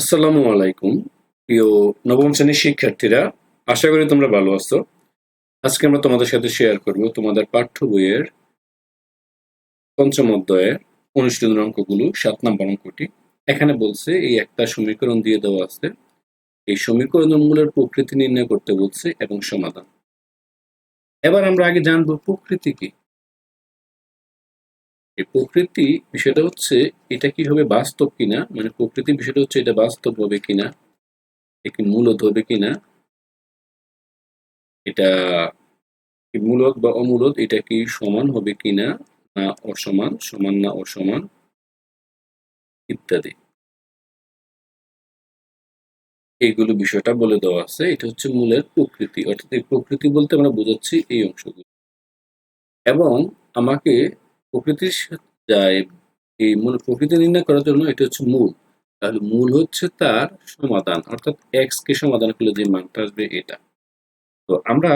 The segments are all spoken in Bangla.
আসসালামু আলাইকুম, প্রিয় নবম শ্রেণির শিক্ষার্থীরা, আশা করি তোমরা ভালো আছো। আজকে আমরা তোমাদের সাথে শেয়ার করব তোমাদের পাঠ্য বইয়ের পঞ্চম অধ্যায়ের অনুশীলন অঙ্কগুলো, সাত নম্বর অঙ্কটি। এখানে বলছে, এই একটা সমীকরণ দিয়ে দেওয়া আছে। এই সমীকরণগুলোর প্রকৃতি নির্ণয় করতে বলছে এবং সমাধান। এবার আমরা আগে জানব প্রকৃতি কি। এই প্রকৃতি বিষয়টা হচ্ছে, এটা কি হবে বাস্তব কিনা? মানে প্রকৃতি বিষয়টা হচ্ছে, এটা বাস্তব হবে কিনা? একটি মূলত হবে কিনা? এটা মূলত বা অমূলত এটা কি সমান হবে কিনা না অসমান? সমান না অসমান? ইত্যাদি। এইগুলো বিষয়টা বলে দেওয়া আছে। এটা হচ্ছে মূলের প্রকৃতি। অর্থাৎ এই প্রকৃতি বলতে আমরা বোঝাচ্ছি এই অংশগুলো। এবং আমাকে প্রকৃতির এই মূল প্রকৃতি নির্ণয় করার জন্য এটা হচ্ছে মূল। তাহলে মূল হচ্ছে তার সমাধান, অর্থাৎ এক্স কে সমাধান করলে যে মানটা আসবে এটা। তো আমরা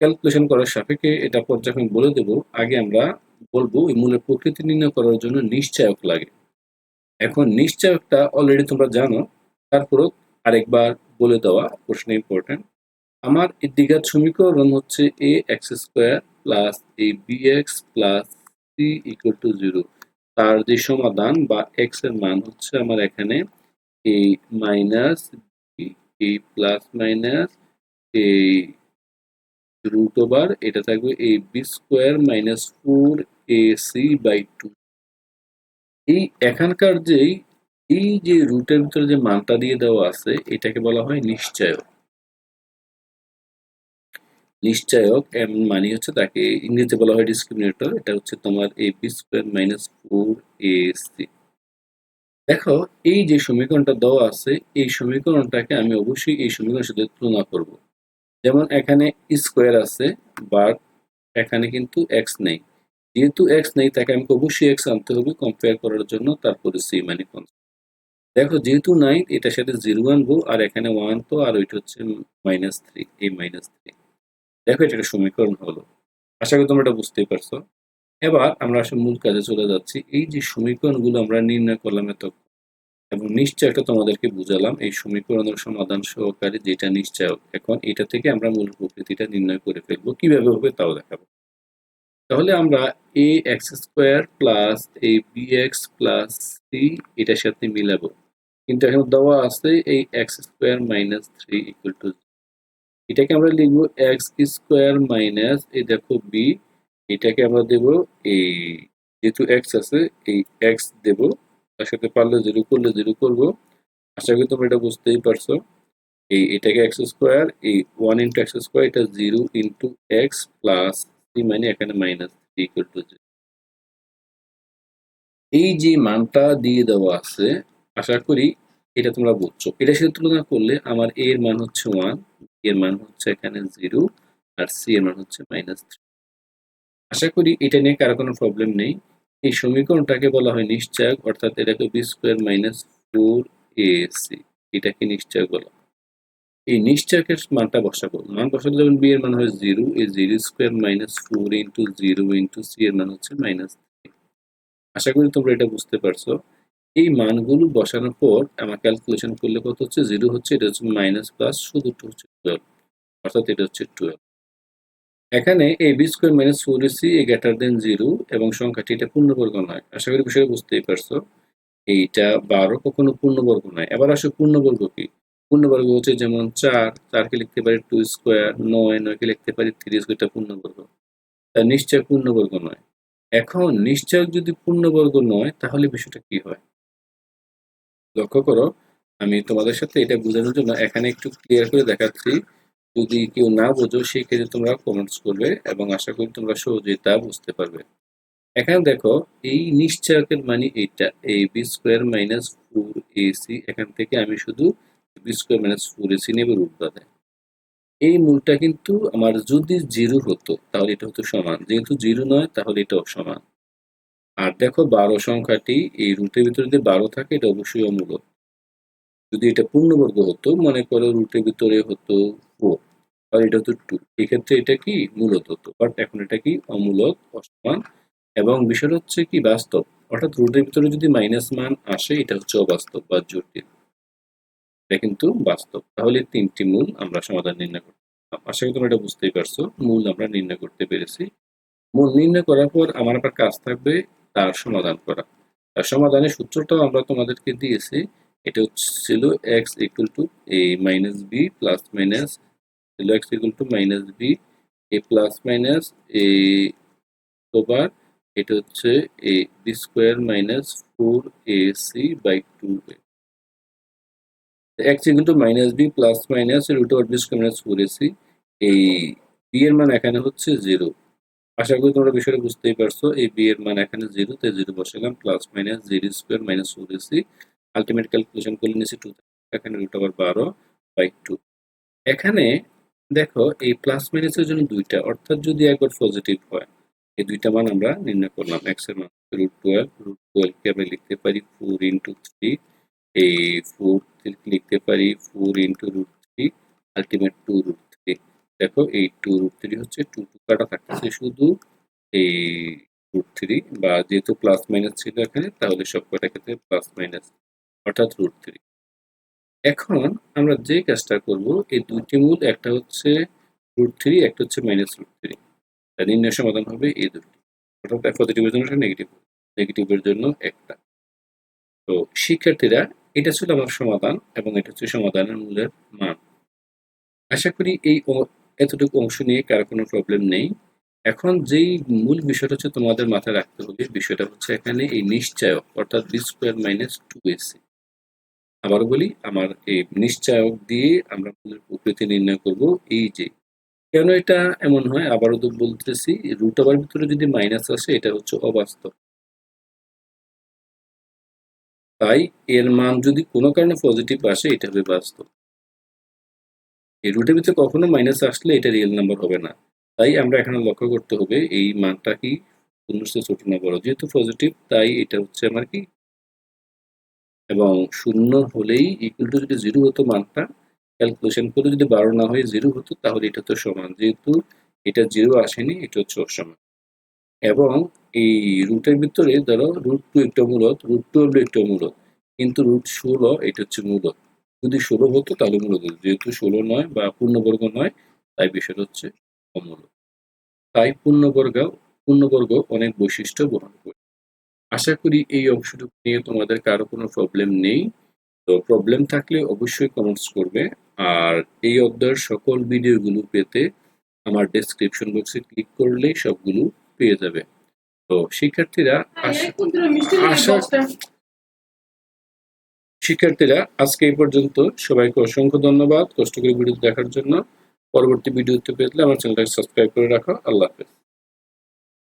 ক্যালকুলেশন করার সাপেক্ষে এটা পর্যায়ক্রমে বলে দেব। আগে আমরা বলব, এই মূলের প্রকৃতি নির্ণয় করার জন্য নিশ্চয়ক লাগে। এখন নিশ্চয়কটা অলরেডি তোমরা জানো, তারপরও আরেকবার বলে দেওয়া প্রশ্ন ইম্পর্টেন্ট আমার এই দ্বিঘাত সমীকরণ হচ্ছে A x square plus A B x plus C equal to zero তার যে সমাধান বা এক্সের মান হচ্ছে আমার এখানে এই মাইনাস এই প্লাস মাইনাস এই রুট ওভার এটা থাকবে এই B square minus four A C by two এই এখানকার যেই, এই যে রুটের ভিতরে যে মানটা দিয়ে দেওয়া আছে, এটাকে বলা হয় নিশ্চয়ক। নিশ্চয়ক এমন মানে হচ্ছে তাকে ইংরেজিতে বলা হয় ডিসক্রিমিনেটর এটা হচ্ছে তোমার A B square minus four A C দেখো, এই যে সমীকরণটা দেওয়া আছে, এই সমীকরণটাকে আমি অবশ্যই এই সমীকরণের সাথে তুলনা করব। যেমন এখানে স্কোয়ার আছে বাট এখানে কিন্তু এক্স নেই। যেহেতু এক্স নেই, তাকে আমাকে অবশ্যই এক্স আনতে হবে কম্পেয়ার করার জন্য তারপরে সি মানে দেখো, যেহেতু নাই, এটার সাথে জিরো আনব, আর এখানে ওয়ান তো, আর ওইটা হচ্ছে মাইনাস থ্রি এই মাইনাস থ্রি দেখো এটা একটা সমীকরণ হলো। আশা করি তোমরা এটা বুঝতেই পারছ। এবার আমরা আসলে মূল কাজে চলে যাচ্ছি। এই যে সমীকরণগুলো আমরা নির্ণয় করলাম এত এবং নিশ্চয়টা তোমাদেরকে বুঝালাম, এই সমীকরণের সমাধান সহকারে যেটা নিশ্চয় এখন, এটা থেকে আমরা মূল প্রকৃতিটা নির্ণয় করে ফেলব। কীভাবে হবে তাও দেখাবো। তাহলে আমরা A x square plus A B x plus C এটার সাথে মিলাবো। কিন্তু এখন দেওয়া আছে এই x square minus three equal to এটাকে আমরা লিখব এক্স স্কোয়ার মাইনাস এই দেখো বি এটাকে আমরা দেব এই যেহেতু এক্স আছে, এই এক্স দেব, তার সাথে পারলে জিরো করলে জিরো করব। আশা করি তোমরা এটা বুঝতেই পারছ। এই এটাকে এক্স স্কোয়ার এই ওয়ান ইন্টু এক্স স্কোয়ার এটা zero into x plus three মানে এখানে minus three equal to zero এই যে মানটা দিয়ে দেওয়া আছে, আশা করি এটা তোমরা বুঝছ। এটার সাথে তুলনা করলে আমার এর মান হচ্ছে ওয়ান এর মান হচ্ছে এখানে জিরো আর সি এর মান হচ্ছে মাইনাস থ্রি আশা করি এটা নিয়ে কারও কোনো প্রবলেম নেই। এই সমীকরণটাকে বলা হয় নিশ্চয়ক, অর্থাৎ এটাকে B square minus four A C এটাকে নিশ্চয়ক বলা এই নিশ্চয়কের মানটা বসাবো। মান বসাতে যখন বি এর মান হয় জিরো এই zero square minus four into zero into C এর মান হচ্ছে মাইনাস থ্রি আশা করি তোমরা এটা বুঝতে পারছ। এই মানগুলো বসানোর পর আমার ক্যালকুলেশন করলে কত হচ্ছে? জিরো হচ্ছে, এটা হচ্ছে মাইনাস প্লাস শুধু টু হচ্ছে টুয়েলভ অর্থাৎ এটা হচ্ছে টুয়েলভ এখানে A B square minus four C A greater than zero এবং সংখ্যাটি এটা পূর্ণবর্গ নয়। আশা করি বিষয়ে বুঝতেই পারছ। এইটা বারো কখনো পূর্ণবর্গ নয়। এবার আসো পূর্ণবর্গ কি? পূর্ণবর্গ হচ্ছে যেমন চার, চারকে লিখতে পারি টু স্কোয়ার নয়, নয়কে লিখতে পারি থ্রি স্কোয়ারটা পূর্ণবর্গ। তা নিশ্চয় পূর্ণবর্গ নয়। এখন নিশ্চয় যদি পূর্ণবর্গ নয়, তাহলে বিষয়টা কি হয়? লক্ষ্য করো, আমি তোমাদের সাথে এটা বোঝানোর জন্য এখানে একটু ক্লিয়ার করে দেখাচ্ছি। যদি কেউ না বোঝো, সেই ক্ষেত্রে তোমরা কমেন্টস করবে এবং আশা করি তোমরা সহজেই তা বুঝতে পারবে। এখানে দেখো, এই নিশ্চয়কের মানে এইটা এই B square minus four AC এখান থেকে আমি শুধু B square minus four AC নেবে রুট বাদে। এই মূলটা কিন্তু আমার যদি জিরো হতো, তাহলে এটা হতো সমান। যেহেতু জিরো নয়, তাহলে এটাও সমান। আর দেখো বারো সংখ্যাটি এই রুটের ভিতরে যদি বারো থাকে, এটা অবশ্যই অমূলক। যদি এটা পূর্ণবর্গ হতো, মনে করো রুটের ভিতরে হতো ফোর আর এটা হতো টু এক্ষেত্রে এটা কি মূলত হতো বাট এখন এটা কি অমূলক, অসমান, এবং বিষয় হচ্ছে কি বাস্তব। অর্থাৎ রুটের ভিতরে যদি মাইনাস মান আসে, এটা হচ্ছে অবাস্তব বা জটিল। এটা কিন্তু বাস্তব। তাহলে তিনটি মূল আমরা সমাধান নির্ণয় করতে। আশা করি তোমরা এটা বুঝতেই পারছ। মূল আমরা নির্ণয় করতে পেরেছি। মূল নির্ণয় করার পর আমার আবার কাজ থাকবে তার সমাধান করা। তার সমাধানের সূত্রটাও আমরা তোমাদেরকে দিয়েছি। এটা ছিল x equal to A minus B plus minus ছিল x equal to minus B A plus minus A over এটা হচ্ছে A B square minus four A C by two A x equal to minus B plus minus root over B square minus four A C এই বি এর মান এখানে হচ্ছে জিরো আশা করি তোমরা বিষয়টা বুঝতেই পারছ। এই বি এর মান এখানে জিরো তাই জিরো বসালাম plus minus zero square minus four AC ultimate calculation করে নিয়েছি টু এখানে রুট ওভার বারো বাই টু এখানে দেখো, এই প্লাস মাইনাসের জন্য দুইটা, অর্থাৎ যদি একবার পজিটিভ হয়, এই দুইটা মান আমরা নির্ণয় করলাম। এক্সের মান রুট টুয়েলভ রুট টুয়েলভকে আমরা লিখতে পারি ফোর ইন্টু থ্রি এই ফোর লিখতে পারি four into root three ultimate two root দেখো এই টু রুট থ্রি হচ্ছে টু টু কাটা থাকতেছে শুধু এই রুট থ্রি বা যেহেতু প্লাস মাইনাস ছিল এখানে, তাহলে সব কটা ক্ষেত্রে প্লাস মাইনাস অর্থাৎ রুট থ্রি এখন আমরা যে কাজটা করব, এই দুটি মূল, একটা হচ্ছে রুট থ্রি একটা হচ্ছে মাইনাস রুট থ্রি তার নির্ণয় সমাধান হবে এই দুটি অর্থাৎ পজিটিভের জন্য নেগেটিভ নেগেটিভের জন্য একটা। তো শিক্ষার্থীরা, এটা ছিল আমার সমাধান এবং এটা হচ্ছে সমাধানের মূলের মান। আশা করি এই এতটুকু অংশ নিয়ে কারও কোনো প্রবলেম নেই। এখন যেই মূল বিষয়টা হচ্ছে তোমাদের মাথায় রাখতে হবে, বিষয়টা হচ্ছে এখানে এই নিশ্চয়ক, অর্থাৎ B square minus two AC আবার বলি, আমার এই নিশ্চয়ক দিয়ে আমরা মূলের প্রকৃতি নির্ণয় করব এই যে। কেন এটা এমন হয়? আবারও তো বলতেছি রুট ওভার ভিতরে যদি মাইনাস আসে, এটা হচ্ছে অবাস্তব। তাই এর মান যদি কোনো কারণে পজিটিভ আসে, এটা হবে বাস্তব। এই রুটের ভিতরে কখনো মাইনাস আসলে এটা রিয়েল নাম্বার হবে না। তাই আমরা এখানে লক্ষ্য করতে হবে এই মানটা কি শূন্যের ছোট না বড়। যেহেতু পজিটিভ তাই এটা হচ্ছে আমার কি? এবং শূন্য হলেই ইকুয়াল টু যদি জিরো হতো মানটা ক্যালকুলেশন করে যদি বারো না হয়ে জিরো হতো, তাহলে এটা তো সমান। যেহেতু এটা জিরো আসেনি, এটা হচ্ছে অসমান। এবং এই রুটের ভিতরে ধরো রুট টু একটা মূলত রুট টু হলো একটা মূলত কিন্তু রুট ষোলো, এটা হচ্ছে মূলত যদি ষোলো হতো তাহলে মূলত যেহেতু ষোলো নয় বা পূর্ণবর্গ নয় তাই বিষয়টা হচ্ছে অমূলত তাই পূর্ণবর্গ পূর্ণবর্গ অনেক বৈশিষ্ট্য বহন করে। আশা করি এই অংশটুকু নিয়ে তোমাদের কারও কোনো প্রবলেম নেই। তো প্রবলেম থাকলে অবশ্যই কমেন্টস করবে। আর এই অধ্যায়ের সকল ভিডিওগুলো পেতে আমার ডেসক্রিপশন বক্সে ক্লিক করলেই সবগুলো পেয়ে যাবে। তো শিক্ষার্থীরা আশা আশা- শিক্ষার্থীরা, আজকে এই পর্যন্ত। সবাইকে অসংখ্য ধন্যবাদ। কষ্ট করে ভিডিও দেখার জন্য। পরবর্তী ভিডিওতে পেলে আমার চ্যানেলটাকে সাবস্ক্রাইব করে রাখো। আল্লাহ হাফেজ।